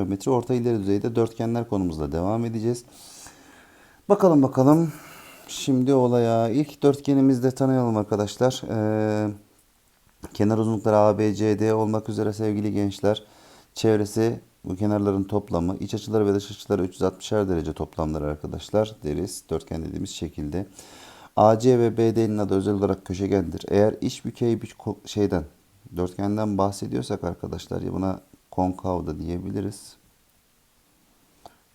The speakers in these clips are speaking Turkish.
geometri orta ileri düzeyde dörtgenler konumuzla devam edeceğiz. Bakalım bakalım. Şimdi olaya ilk dörtgenimizde tanıyalım arkadaşlar. Ee, kenar uzunlukları A, B, C, D olmak üzere sevgili gençler. Çevresi bu kenarların toplamı. iç açıları ve dış açıları 360'er derece toplamları arkadaşlar deriz. Dörtgen dediğimiz şekilde. AC ve BD'nin adı özel olarak köşegendir. Eğer iç bükey bir şeyden dörtgenden bahsediyorsak arkadaşlar ya buna konkav da diyebiliriz.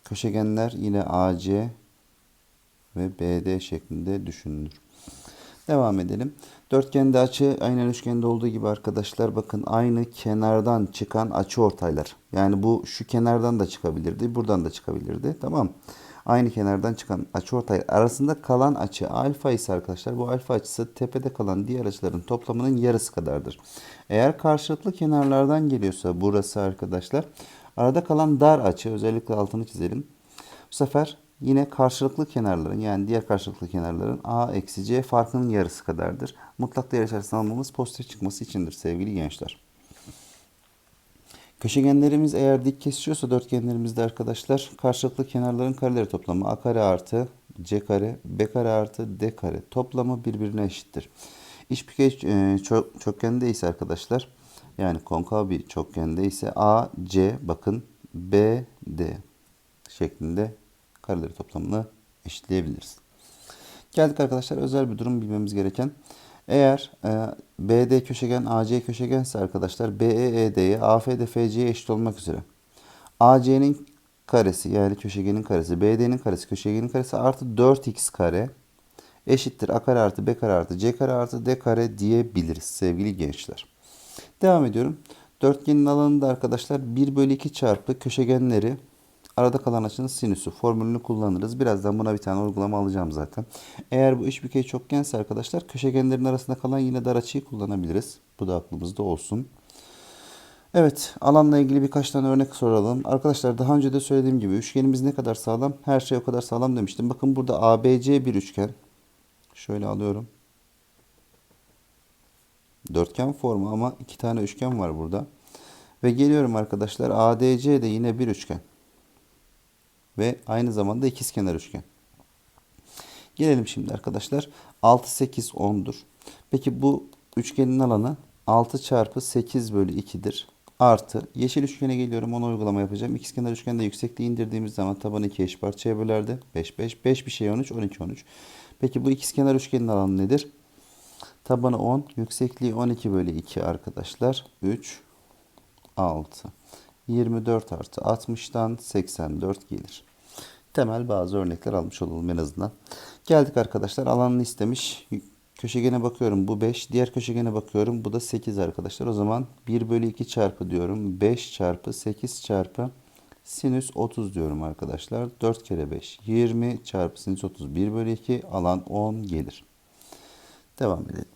Köşegenler yine AC ve BD şeklinde düşünülür. Devam edelim. Dörtgende açı aynen üçgende olduğu gibi arkadaşlar bakın aynı kenardan çıkan açı ortaylar. Yani bu şu kenardan da çıkabilirdi, buradan da çıkabilirdi. Tamam. Aynı kenardan çıkan açı ortay arasında kalan açı alfa ise arkadaşlar bu alfa açısı tepede kalan diğer açıların toplamının yarısı kadardır. Eğer karşılıklı kenarlardan geliyorsa burası arkadaşlar arada kalan dar açı özellikle altını çizelim. Bu sefer yine karşılıklı kenarların yani diğer karşılıklı kenarların a eksi c farkının yarısı kadardır. Mutlak değer içerisine almamız pozitif çıkması içindir sevgili gençler. Köşegenlerimiz eğer dik kesiyorsa dörtgenlerimizde arkadaşlar karşılıklı kenarların kareleri toplamı a kare artı c kare b kare artı d kare toplamı birbirine eşittir. İç bükey e, ço- çokgende ise arkadaşlar yani konkav bir çokgende ise a c bakın b d şeklinde kareleri toplamını eşitleyebiliriz. Geldik arkadaşlar özel bir durum bilmemiz gereken. Eğer e, BD köşegen AC köşegense arkadaşlar BE ED'ye AFD FC'ye eşit olmak üzere. AC'nin karesi yani köşegenin karesi BD'nin karesi köşegenin karesi artı 4x kare eşittir A kare artı B kare artı C kare artı D kare diyebiliriz sevgili gençler. Devam ediyorum. Dörtgenin alanında arkadaşlar 1 bölü 2 çarpı köşegenleri arada kalan açının sinüsü formülünü kullanırız. Birazdan buna bir tane uygulama alacağım zaten. Eğer bu iç bükey çokgense arkadaşlar köşegenlerin arasında kalan yine dar açıyı kullanabiliriz. Bu da aklımızda olsun. Evet alanla ilgili birkaç tane örnek soralım. Arkadaşlar daha önce de söylediğim gibi üçgenimiz ne kadar sağlam? Her şey o kadar sağlam demiştim. Bakın burada ABC bir üçgen. Şöyle alıyorum. Dörtgen formu ama iki tane üçgen var burada. Ve geliyorum arkadaşlar ADC de yine bir üçgen. Ve aynı zamanda ikizkenar üçgen. Gelelim şimdi arkadaşlar. 6, 8, 10'dur. Peki bu üçgenin alanı 6 çarpı 8 bölü 2'dir. Artı yeşil üçgene geliyorum ona uygulama yapacağım. İkizkenar üçgende yüksekliği indirdiğimiz zaman tabanı 2 eş parçaya bölerdi. 5, 5, 5 bir şey 13, 12, 13. Peki bu ikizkenar üçgenin alanı nedir? Tabanı 10, yüksekliği 12 bölü 2 arkadaşlar. 3, 6. 24 artı 60'dan 84 gelir. Temel bazı örnekler almış olalım en azından. Geldik arkadaşlar alanını istemiş. Köşegene bakıyorum bu 5. Diğer köşegene bakıyorum bu da 8 arkadaşlar. O zaman 1 bölü 2 çarpı diyorum. 5 çarpı 8 çarpı sinüs 30 diyorum arkadaşlar. 4 kere 5 20 çarpı sinüs 30 1 bölü 2 alan 10 gelir. Devam edelim.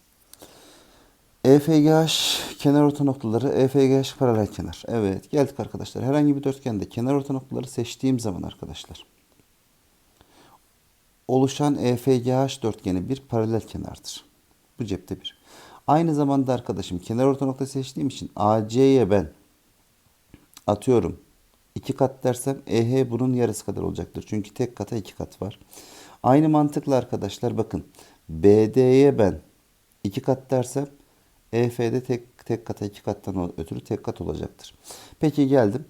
EFGH kenar orta noktaları EFGH paralel kenar. Evet geldik arkadaşlar. Herhangi bir dörtgende kenar orta noktaları seçtiğim zaman arkadaşlar oluşan EFGH dörtgeni bir paralel kenardır. Bu cepte bir. Aynı zamanda arkadaşım kenar orta nokta seçtiğim için AC'ye ben atıyorum 2 kat dersem EH bunun yarısı kadar olacaktır. Çünkü tek kata 2 kat var. Aynı mantıkla arkadaşlar bakın BD'ye ben 2 kat dersem EF'de tek, tek kata 2 kattan ötürü tek kat olacaktır. Peki geldim.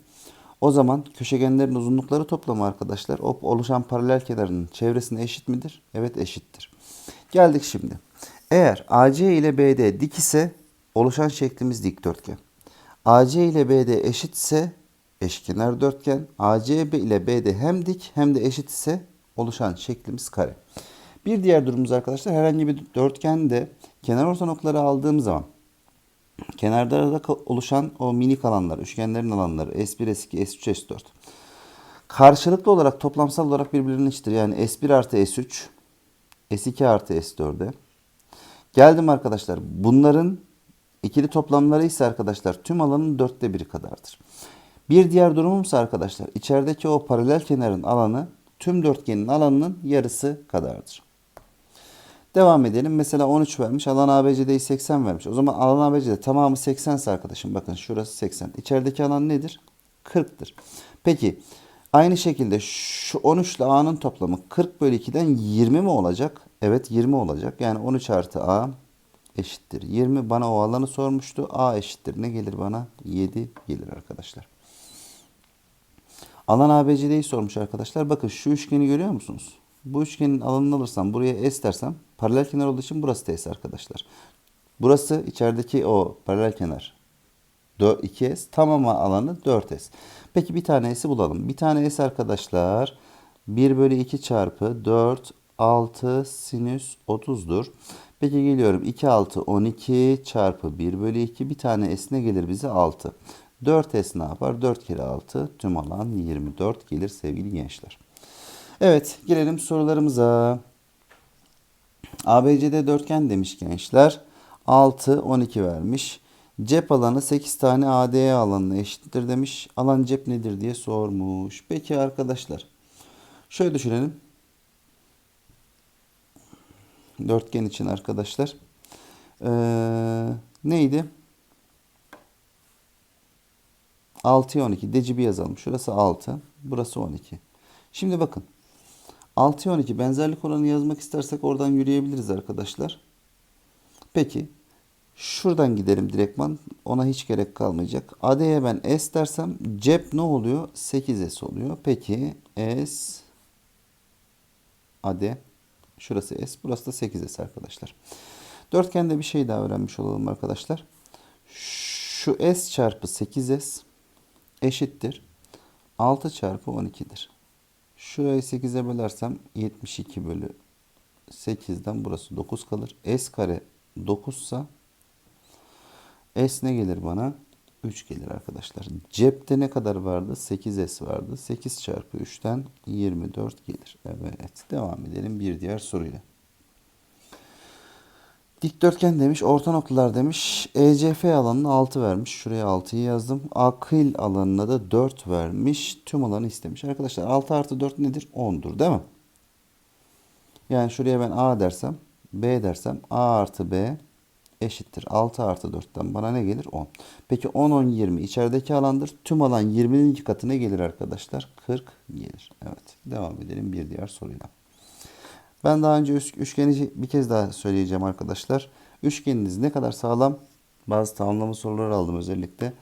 O zaman köşegenlerin uzunlukları toplamı arkadaşlar o oluşan paralel kenarının çevresine eşit midir? Evet eşittir. Geldik şimdi. Eğer AC ile BD dik ise oluşan şeklimiz dikdörtgen. AC ile BD eşitse eşkenar dörtgen. AC ile BD hem dik hem de eşit ise oluşan şeklimiz kare. Bir diğer durumumuz arkadaşlar herhangi bir dörtgende kenar orta noktaları aldığım zaman kenarda oluşan o minik alanlar, üçgenlerin alanları S1, S2, S3, S4 karşılıklı olarak toplamsal olarak birbirinin eşittir. Yani S1 artı S3, S2 artı S4'e. Geldim arkadaşlar. Bunların ikili toplamları ise arkadaşlar tüm alanın dörtte biri kadardır. Bir diğer durumumsa arkadaşlar içerideki o paralel kenarın alanı tüm dörtgenin alanının yarısı kadardır. Devam edelim. Mesela 13 vermiş. Alan ABC'deyi 80 vermiş. O zaman alan ABC'de tamamı 80 ise arkadaşım bakın şurası 80. İçerideki alan nedir? 40'tır. Peki aynı şekilde şu 13 ile A'nın toplamı 40 bölü 2'den 20 mi olacak? Evet 20 olacak. Yani 13 artı A eşittir 20. Bana o alanı sormuştu. A eşittir. Ne gelir bana? 7 gelir arkadaşlar. Alan ABCD'yi sormuş arkadaşlar. Bakın şu üçgeni görüyor musunuz? Bu üçgenin alanını alırsam buraya S dersem paralel kenar olduğu için burası da S arkadaşlar. Burası içerideki o paralel kenar 4, 2S tamamı alanı 4S. Peki bir tane S'i bulalım. Bir tane S arkadaşlar 1 bölü 2 çarpı 4 6 sinüs 30'dur. Peki geliyorum 2 6 12 çarpı 1 bölü 2 bir tane S ne gelir bize 6. 4S ne yapar? 4 kere 6 tüm alan 24 gelir sevgili gençler. Evet gelelim sorularımıza. ABCD dörtgen demiş gençler. 6, 12 vermiş. Cep alanı 8 tane ADE alanına eşittir demiş. Alan cep nedir diye sormuş. Peki arkadaşlar. Şöyle düşünelim. Dörtgen için arkadaşlar. Ee, neydi? 6'ya 12. Decibi yazalım. Şurası 6. Burası 12. Şimdi bakın. 6'ya 12 benzerlik oranı yazmak istersek oradan yürüyebiliriz arkadaşlar. Peki. Şuradan gidelim direktman. Ona hiç gerek kalmayacak. AD'ye ben S dersem cep ne oluyor? 8S oluyor. Peki S AD şurası S burası da 8S arkadaşlar. Dörtgende bir şey daha öğrenmiş olalım arkadaşlar. Şu S çarpı 8S eşittir. 6 çarpı 12'dir. Şurayı 8'e bölersem 72 bölü 8'den burası 9 kalır. S kare 9 ise S ne gelir bana? 3 gelir arkadaşlar. Cepte ne kadar vardı? 8S vardı. 8 çarpı 3'ten 24 gelir. Evet. Devam edelim bir diğer soruyla. Dikdörtgen demiş, orta noktalar demiş. ECF alanına 6 vermiş. Şuraya 6'yı yazdım. Akıl alanına da 4 vermiş. Tüm alanı istemiş. Arkadaşlar 6 artı 4 nedir? 10'dur değil mi? Yani şuraya ben A dersem, B dersem A artı B eşittir. 6 artı 4'ten bana ne gelir? 10. Peki 10, 10, 20 içerideki alandır. Tüm alan 20'nin iki katı ne gelir arkadaşlar? 40 gelir. Evet. Devam edelim bir diğer soruyla. Ben daha önce üçgeni bir kez daha söyleyeceğim arkadaşlar. Üçgeniniz ne kadar sağlam? Bazı tamamlama soruları aldım özellikle.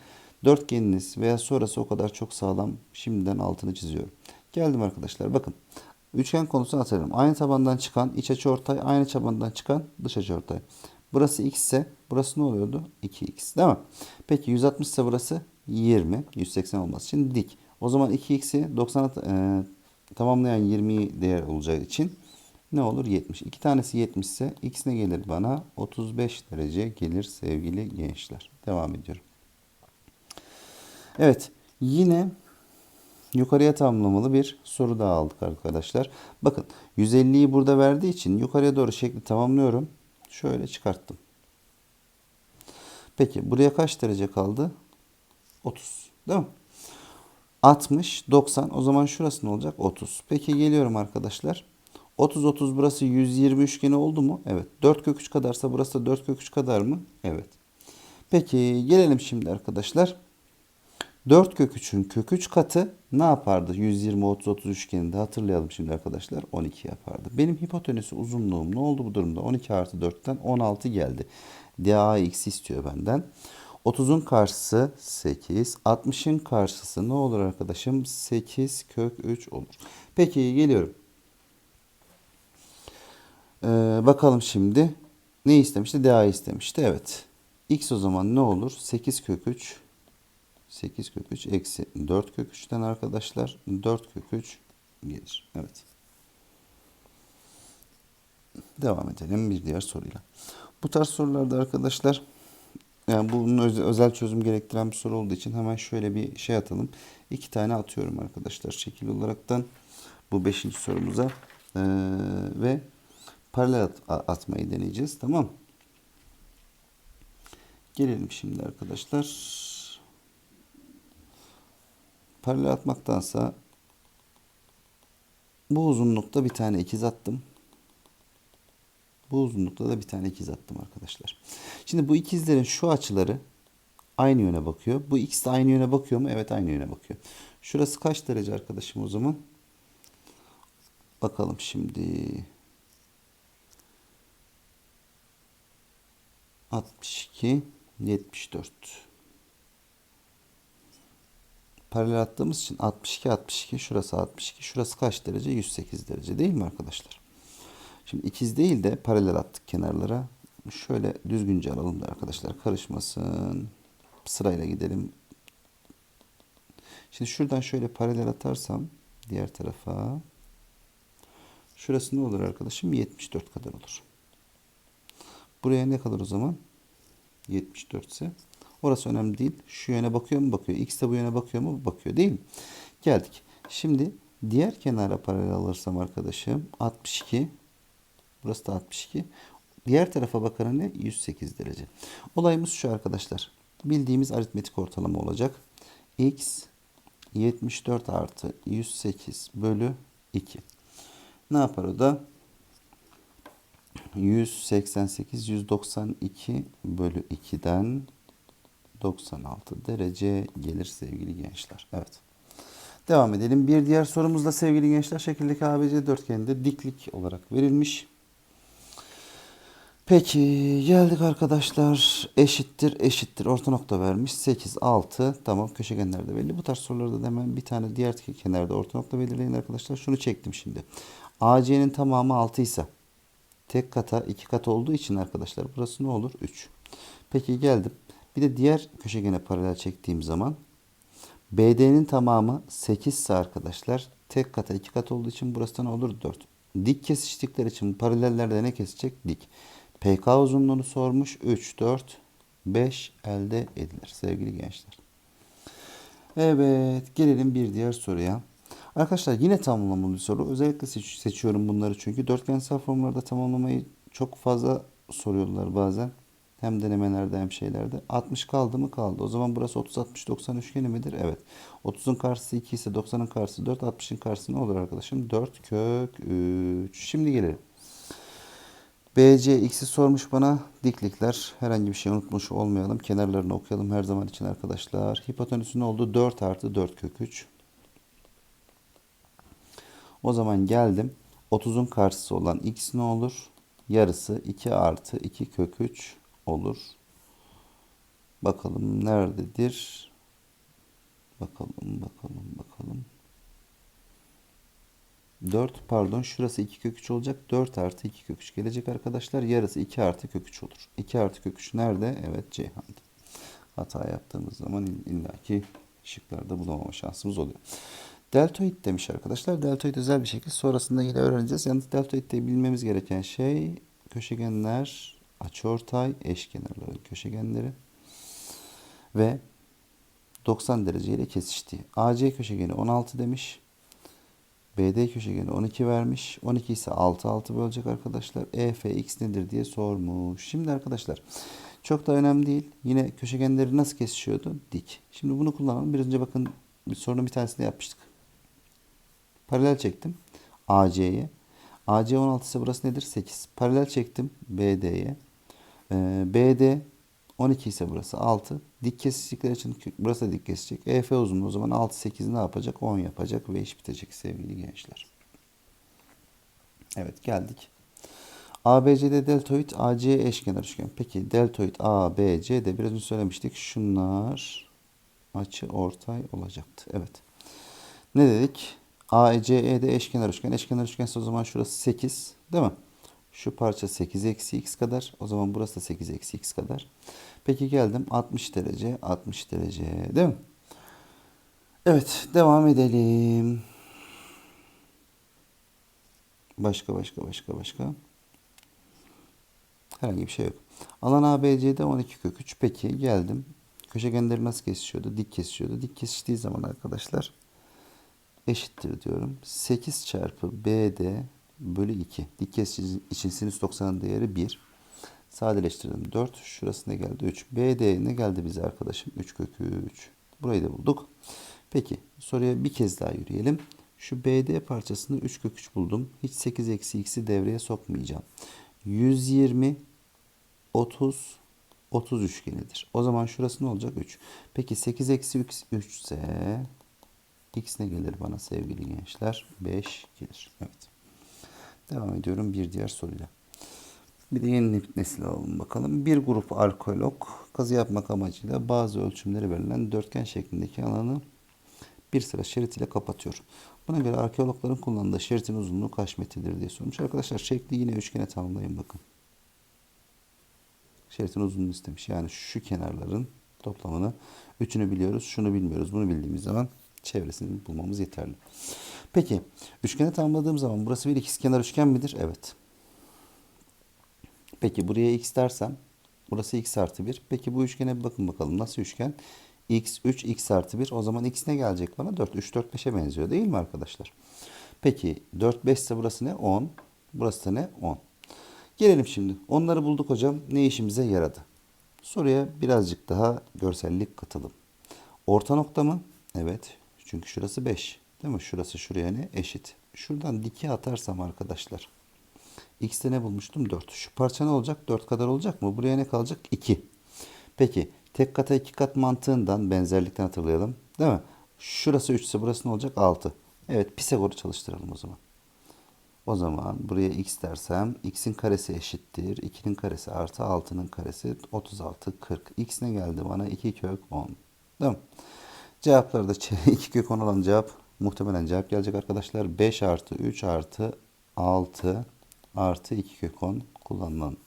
Dörtgeniniz veya sonrası o kadar çok sağlam. Şimdiden altını çiziyorum. Geldim arkadaşlar. Bakın. Üçgen konusunu atarım. Aynı tabandan çıkan iç açı ortay, aynı tabandan çıkan dış açı ortay. Burası x ise burası ne oluyordu? 2x değil mi? Peki 160 ise burası 20. 180 olması için dik. O zaman 2x'i 90'a e, tamamlayan 20 değer olacağı için ne olur? 70. İki tanesi 70 ise x ne gelir bana? 35 derece gelir sevgili gençler. Devam ediyorum. Evet. Yine yukarıya tamamlamalı bir soru daha aldık arkadaşlar. Bakın 150'yi burada verdiği için yukarıya doğru şekli tamamlıyorum. Şöyle çıkarttım. Peki buraya kaç derece kaldı? 30. Değil mi? 60, 90. O zaman şurası ne olacak? 30. Peki geliyorum arkadaşlar. 30, 30 burası 120 üçgeni oldu mu? Evet. 4 kök 3 kadarsa burası da 4 kök 3 kadar mı? Evet. Peki gelelim şimdi arkadaşlar. 4 kök 3'ün kök 3 katı ne yapardı? 120, 30, 30 üçgeninde hatırlayalım şimdi arkadaşlar. 12 yapardı. Benim hipotenüsü uzunluğum ne oldu bu durumda? 12 artı 4'ten 16 geldi. DAX istiyor benden. 30'un karşısı 8. 60'ın karşısı ne olur arkadaşım? 8 kök 3 olur. Peki geliyorum. Ee, bakalım şimdi. Ne istemişti? DA istemişti. Evet. X o zaman ne olur? 8 kök 3 8 kök 3 eksi 4 kök 3'ten arkadaşlar 4 kök 3 gelir. Evet. Devam edelim bir diğer soruyla. Bu tarz sorularda arkadaşlar yani bunun özel çözüm gerektiren bir soru olduğu için hemen şöyle bir şey atalım. İki tane atıyorum arkadaşlar şekil olaraktan bu beşinci sorumuza ee, ve paralel at atmayı deneyeceğiz. Tamam. Gelelim şimdi arkadaşlar paralel atmaktansa bu uzunlukta bir tane ikiz attım. Bu uzunlukta da bir tane ikiz attım arkadaşlar. Şimdi bu ikizlerin şu açıları aynı yöne bakıyor. Bu x de aynı yöne bakıyor mu? Evet aynı yöne bakıyor. Şurası kaç derece arkadaşım o zaman? Bakalım şimdi. 62, 74. Paralel attığımız için 62, 62. Şurası 62. Şurası kaç derece? 108 derece değil mi arkadaşlar? Şimdi ikiz değil de paralel attık kenarlara. Şöyle düzgünce alalım da arkadaşlar karışmasın. Sırayla gidelim. Şimdi şuradan şöyle paralel atarsam diğer tarafa şurası ne olur arkadaşım? 74 kadar olur. Buraya ne kalır o zaman? 74 ise. Orası önemli değil. Şu yöne bakıyor mu? Bakıyor. X de bu yöne bakıyor mu? Bakıyor değil mi? Geldik. Şimdi diğer kenara paralel alırsam arkadaşım 62. Burası da 62. Diğer tarafa bakarak ne? 108 derece. Olayımız şu arkadaşlar. Bildiğimiz aritmetik ortalama olacak. X 74 artı 108 bölü 2. Ne yapar o da? 188 192 bölü 2'den 96 derece gelir sevgili gençler. Evet. Devam edelim. Bir diğer sorumuz da sevgili gençler şekildeki ABC dörtgeninde diklik olarak verilmiş. Peki geldik arkadaşlar. Eşittir eşittir. Orta nokta vermiş. 8, 6. Tamam köşegenler de belli. Bu tarz sorularda da hemen bir tane diğer kenarda orta nokta belirleyin arkadaşlar. Şunu çektim şimdi. AC'nin tamamı 6 ise tek kata 2 kat olduğu için arkadaşlar burası ne olur? 3. Peki geldim. Bir de diğer köşegene paralel çektiğim zaman BD'nin tamamı 8 ise arkadaşlar tek kata 2 kat olduğu için burası da ne olur? 4. Dik kesiştikler için paralellerde ne kesecek? Dik. PK uzunluğunu sormuş. 3, 4, 5 elde edilir sevgili gençler. Evet gelelim bir diğer soruya. Arkadaşlar yine tamamlamalı bir soru. Özellikle seç seçiyorum bunları çünkü dörtgensel formlarda tamamlamayı çok fazla soruyorlar bazen. Hem denemelerde hem şeylerde. 60 kaldı mı kaldı. O zaman burası 30 60 90 üçgeni midir? Evet. 30'un karşısı 2 ise 90'ın karşısı 4. 60'ın karşısı ne olur arkadaşım? 4 kök 3. Şimdi gelelim. BC x'i sormuş bana. Diklikler. Herhangi bir şey unutmuş olmayalım. Kenarlarını okuyalım her zaman için arkadaşlar. Hipotenüsü ne oldu? 4 artı 4 kök 3. O zaman geldim. 30'un karşısı olan x ne olur? Yarısı 2 artı 2 kök 3 olur. Bakalım nerededir? Bakalım bakalım bakalım. 4 pardon şurası 2 kök 3 olacak. 4 artı 2 kök 3 gelecek arkadaşlar. Yarısı 2 artı kök 3 olur. 2 artı kök 3 nerede? Evet Ceyhan'da. Hata yaptığımız zaman illaki şıklarda bulamama şansımız oluyor. Deltoid demiş arkadaşlar. Deltoid özel bir şekilde sonrasında yine öğreneceğiz. Yalnız deltoidde bilmemiz gereken şey köşegenler, açıortay, eşkenarların köşegenleri ve 90 derece ile kesiştiği. AC köşegeni 16 demiş. BD köşegeni 12 vermiş. 12 ise 6 6 bölecek arkadaşlar. EF x nedir diye sormuş. Şimdi arkadaşlar çok da önemli değil. Yine köşegenleri nasıl kesişiyordu? Dik. Şimdi bunu kullanalım. Biraz önce bakın bir sorunun bir tanesini yapmıştık. Paralel çektim. AC'ye. AC 16 ise burası nedir? 8. Paralel çektim BD'ye. Ee, BD 12 ise burası 6. Dik kesişikler için burası da dik kesecek. EF uzunluğu o zaman 6 8 ne yapacak? 10 yapacak ve iş bitecek sevgili gençler. Evet geldik. ABC'de deltoid AC eşkenar üçgen. Peki deltoid ABC'de biraz önce söylemiştik. Şunlar açı ortay olacaktı. Evet. Ne dedik? ACE'de eşkenar üçgen. Eşkenar üçgense o zaman şurası 8 değil mi? Şu parça 8 eksi x kadar. O zaman burası da 8 eksi x kadar. Peki geldim 60 derece 60 derece değil mi? Evet devam edelim. Başka başka başka başka. Herhangi bir şey yok. Alan ABC'de 12 kök 3. Peki geldim. Köşegenleri nasıl kesişiyordu? Dik kesişiyordu. Dik kesiştiği zaman arkadaşlar eşittir diyorum. 8 çarpı BD bölü 2. Dik kesici için sinüs 90'ın değeri 1. Sadeleştirdim 4. Şurası ne geldi? 3. BD ne geldi bize arkadaşım? 3 kök 3. Burayı da bulduk. Peki soruya bir kez daha yürüyelim. Şu BD parçasını 3 kök 3 buldum. Hiç 8 eksi x'i devreye sokmayacağım. 120 30 30 üçgenidir. O zaman şurası ne olacak? 3. Peki 8 eksi 3 ise x ne gelir bana sevgili gençler? 5 gelir. Evet. Devam ediyorum bir diğer soruyla. Bir de yeni nesil alalım bakalım. Bir grup arkeolog kazı yapmak amacıyla bazı ölçümleri verilen dörtgen şeklindeki alanı bir sıra şerit ile kapatıyor. Buna göre arkeologların kullandığı şeritin uzunluğu kaç metredir diye sormuş. Arkadaşlar şekli yine üçgene tamamlayın bakın. Şeritin uzunluğunu istemiş. Yani şu kenarların toplamını üçünü biliyoruz. Şunu bilmiyoruz. Bunu bildiğimiz zaman çevresini bulmamız yeterli. Peki üçgeni tamamladığım zaman burası bir ikizkenar üçgen midir? Evet. Peki buraya x dersem burası x artı 1. Peki bu üçgene bir bakın bakalım nasıl üçgen? x 3 x artı 1 o zaman x ne gelecek bana? 4 3 4 5'e benziyor değil mi arkadaşlar? Peki 4 5 ise burası ne? 10. Burası da ne? 10. Gelelim şimdi. Onları bulduk hocam. Ne işimize yaradı? Soruya birazcık daha görsellik katalım. Orta nokta mı? Evet. Çünkü şurası 5. Değil mi? Şurası şuraya ne? Eşit. Şuradan diki atarsam arkadaşlar. X'te ne bulmuştum? 4. Şu parça ne olacak? 4 kadar olacak mı? Buraya ne kalacak? 2. Peki tek kata iki kat mantığından benzerlikten hatırlayalım. Değil mi? Şurası 3 ise burası ne olacak? 6. Evet Pisagor'u çalıştıralım o zaman. O zaman buraya x dersem x'in karesi eşittir. 2'nin karesi artı 6'nın karesi 36, 40. x ne geldi bana? 2 kök 10. Değil mi? Cevaplarda 2 kök 10 olan cevap muhtemelen cevap gelecek arkadaşlar. 5 artı 3 artı 6 artı 2 kök 10 kullanılan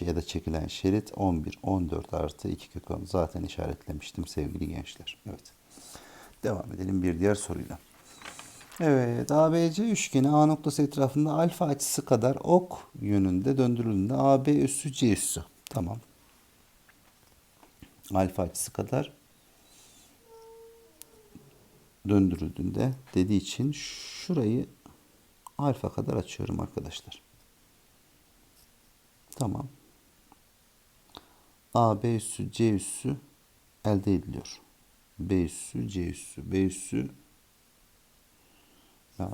ya da çekilen şerit 11, 14 artı 2 kök 10 zaten işaretlemiştim sevgili gençler. Evet. Devam edelim bir diğer soruyla. Evet, ABC üçgeni A noktası etrafında alfa açısı kadar ok yönünde döndürüldüğünde AB üssü C üssü. Tamam. Alfa açısı kadar döndürüldüğünde dediği için şurayı alfa kadar açıyorum arkadaşlar. Tamam. A, B üssü, C üssü elde ediliyor. B üssü, C üssü, B üssü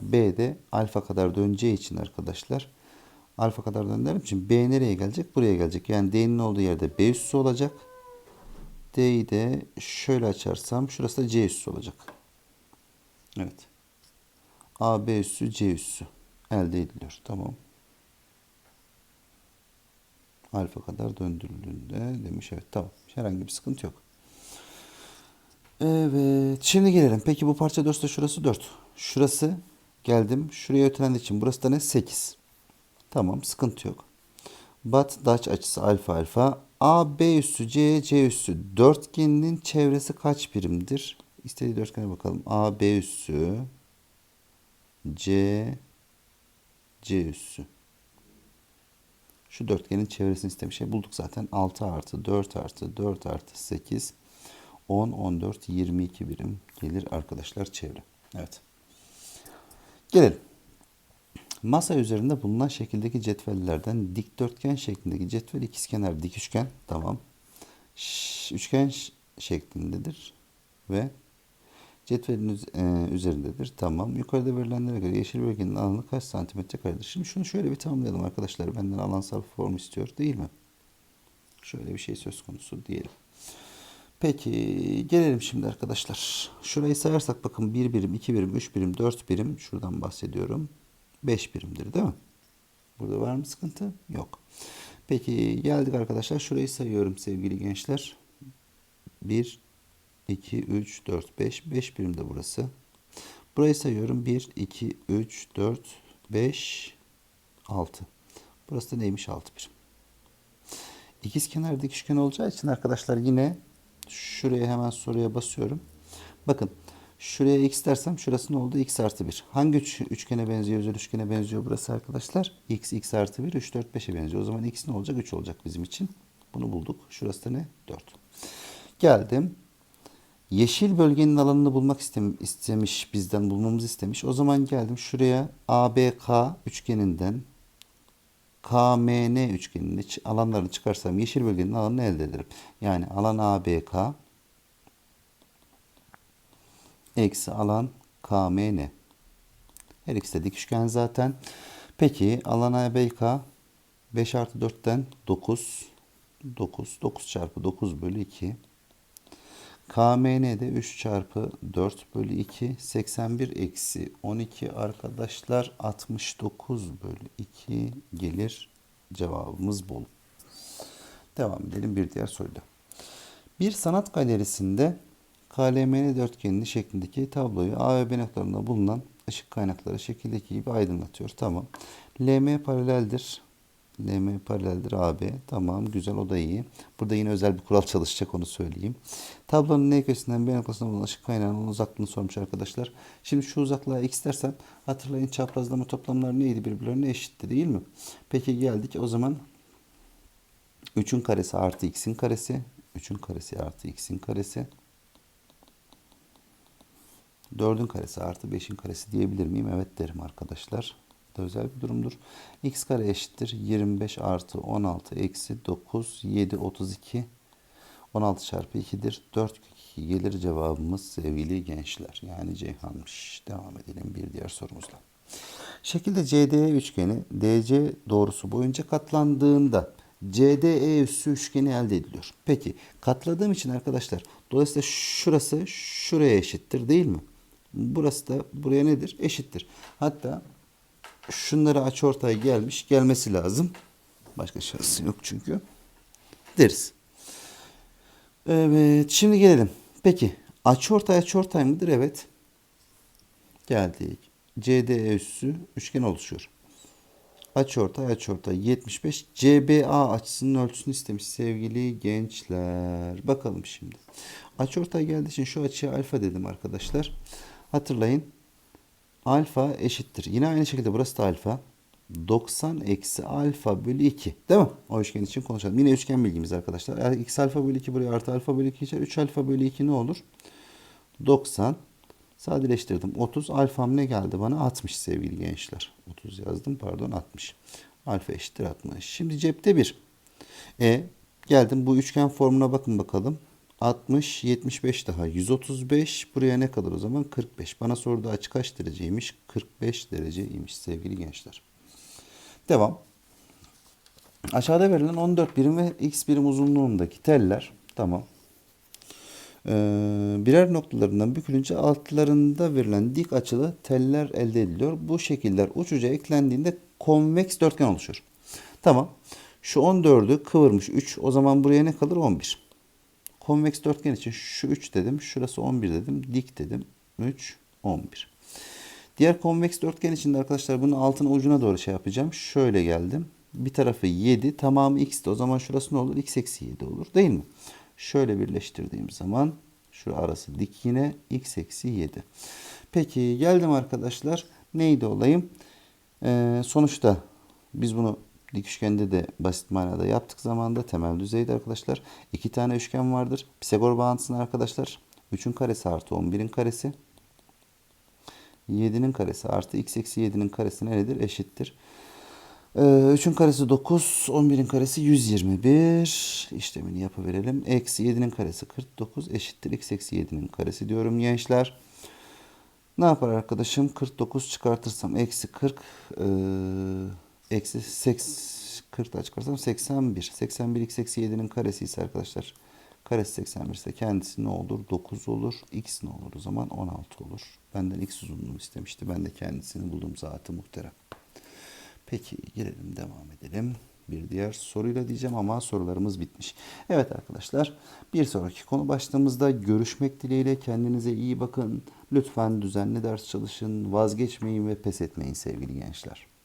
B de alfa kadar döneceği için arkadaşlar alfa kadar döndüğüm için B nereye gelecek? Buraya gelecek. Yani D'nin olduğu yerde B üssü olacak. D'yi de şöyle açarsam şurası da C üssü olacak. Evet. A, B üssü, C üssü elde ediliyor. Tamam. Alfa kadar döndürüldüğünde demiş. Evet tamam. Herhangi bir sıkıntı yok. Evet. Şimdi gelelim. Peki bu parça 4 ise şurası 4. Şurası geldim. Şuraya ötelendiği için burası da ne? 8. Tamam. Sıkıntı yok. Bat Dutch açısı alfa alfa. A, B üssü, C, C üssü dörtgeninin çevresi kaç birimdir? İstediği dörtgene bakalım. A, B üssü, C, C üssü. Şu dörtgenin çevresini istemiş. Şey bulduk zaten. 6 artı 4 artı 4 artı 8 10, 14, 22 birim gelir arkadaşlar çevre. Evet. Gelelim. Masa üzerinde bulunan şekildeki cetvellerden dikdörtgen şeklindeki cetvel ikizkenar dik üçgen tamam. Üçgen şeklindedir ve cetvelin e, üzerindedir. Tamam. Yukarıda verilenlere göre yeşil bölgenin alanı kaç santimetre karedir? Şimdi şunu şöyle bir tamamlayalım arkadaşlar. Benden alansal form istiyor değil mi? Şöyle bir şey söz konusu diyelim. Peki gelelim şimdi arkadaşlar. Şurayı sayarsak bakın 1 birim, 2 birim, 3 birim, 4 birim. Şuradan bahsediyorum. 5 birimdir değil mi? Burada var mı sıkıntı? Yok. Peki geldik arkadaşlar. Şurayı sayıyorum sevgili gençler. 1, 2, 3, 4, 5. 5 birim de burası. Burayı sayıyorum. 1, 2, 3, 4, 5, 6. Burası da neymiş? 6 birim. İkiz kenar dik üçgen olacağı için arkadaşlar yine Şuraya hemen soruya basıyorum. Bakın şuraya x dersem şurası ne oldu? x artı 1. Hangi üç, üçgene benziyor? Özel üçgene benziyor burası arkadaşlar. x, x artı 1, 3, 4, 5'e benziyor. O zaman x ne olacak? 3 olacak bizim için. Bunu bulduk. Şurası da ne? 4. Geldim. Yeşil bölgenin alanını bulmak istemiş, bizden bulmamızı istemiş. O zaman geldim şuraya ABK üçgeninden KMN üçgeninin alanlarını çıkarsam yeşil bölgenin alanını elde ederim. Yani alan ABK eksi alan KMN. Her ikisi de dik üçgen zaten. Peki alan ABK 5 artı 4'ten 9 9. 9 çarpı 9 bölü 2. KMN de 3 çarpı 4 bölü 2. 81 eksi 12 arkadaşlar 69 bölü 2 gelir. Cevabımız bol. Devam edelim bir diğer soruyla. Bir sanat galerisinde KLMN dörtgenli şeklindeki tabloyu A ve B noktalarında bulunan ışık kaynakları şekildeki gibi aydınlatıyor. Tamam. LM paraleldir. LM paraleldir AB. Tamam güzel o da iyi. Burada yine özel bir kural çalışacak onu söyleyeyim. Tablonun N köşesinden B noktasına bulunan ışık kaynağının uzaklığını sormuş arkadaşlar. Şimdi şu uzaklığa x dersem hatırlayın çaprazlama toplamlar neydi birbirlerine eşitti değil mi? Peki geldik o zaman 3'ün karesi artı x'in karesi. 3'ün karesi artı x'in karesi. 4'ün karesi artı 5'in karesi diyebilir miyim? Evet derim arkadaşlar. Da özel bir durumdur. x kare eşittir. 25 artı 16 eksi 9 7 32 16 çarpı 2'dir. 4 kök 2 gelir cevabımız sevgili gençler. Yani Ceyhan'mış. Devam edelim bir diğer sorumuzla. Şekilde CDE üçgeni DC doğrusu boyunca katlandığında CDE üssü üçgeni elde ediliyor. Peki katladığım için arkadaşlar dolayısıyla şurası şuraya eşittir değil mi? Burası da buraya nedir? Eşittir. Hatta şunları açıortay gelmiş gelmesi lazım. Başka şansı yok çünkü. Deriz. Evet şimdi gelelim. Peki açıortay açıortay mıdır? Evet. Geldik. CDE üssü üçgen oluşuyor. Açıortay açıortay 75 CBA açısının ölçüsünü istemiş sevgili gençler. Bakalım şimdi. Açıortay geldiği için şu açıya alfa dedim arkadaşlar. Hatırlayın. Alfa eşittir. Yine aynı şekilde burası da alfa. 90 eksi alfa bölü 2. Değil mi? O üçgen için konuşalım. Yine üçgen bilgimiz arkadaşlar. X alfa bölü 2 buraya artı alfa bölü 2 geçer. 3 alfa bölü 2 ne olur? 90. Sadeleştirdim. 30. Alfam ne geldi bana? 60 sevgili gençler. 30 yazdım pardon 60. Alfa eşittir 60. Şimdi cepte 1. E geldim bu üçgen formuna bakın bakalım. 60, 75 daha 135. Buraya ne kadar o zaman? 45. Bana soruda açı kaç dereceymiş? 45 dereceymiş sevgili gençler. Devam. Aşağıda verilen 14 birim ve x birim uzunluğundaki teller. Tamam. Ee, birer noktalarından bükülünce altlarında verilen dik açılı teller elde ediliyor. Bu şekiller uç uca eklendiğinde konveks dörtgen oluşur. Tamam. Şu 14'ü kıvırmış 3. O zaman buraya ne kalır? 11. Konveks dörtgen için şu 3 dedim. Şurası 11 dedim. Dik dedim. 3, 11. Diğer konveks dörtgen için de arkadaşlar bunun altın ucuna doğru şey yapacağım. Şöyle geldim. Bir tarafı 7. Tamamı x'ti. O zaman şurası ne olur? x eksi 7 olur. Değil mi? Şöyle birleştirdiğim zaman şu arası dik yine x eksi 7. Peki geldim arkadaşlar. Neydi olayım? Ee, sonuçta biz bunu dik üçgende de basit manada yaptık zamanda temel düzeyde arkadaşlar. iki tane üçgen vardır. Pisagor bağıntısını arkadaşlar. 3'ün karesi artı 11'in karesi. 7'nin karesi artı x eksi 7'nin karesi nedir? Eşittir. 3'ün karesi 9, 11'in karesi 121. İşlemini yapıverelim. Eksi 7'nin karesi 49 eşittir. X eksi 7'nin karesi diyorum gençler. Ne yapar arkadaşım? 49 çıkartırsam eksi 40 e, eksi 8 40 da çıkarsam 81. 81 x eksi 7'nin karesi ise arkadaşlar karesi 81 ise kendisi ne olur? 9 olur. X ne olur o zaman? 16 olur. Benden x uzunluğu istemişti. Ben de kendisini buldum zaten muhterem. Peki gelelim devam edelim. Bir diğer soruyla diyeceğim ama sorularımız bitmiş. Evet arkadaşlar bir sonraki konu başlığımızda görüşmek dileğiyle kendinize iyi bakın. Lütfen düzenli ders çalışın, vazgeçmeyin ve pes etmeyin sevgili gençler.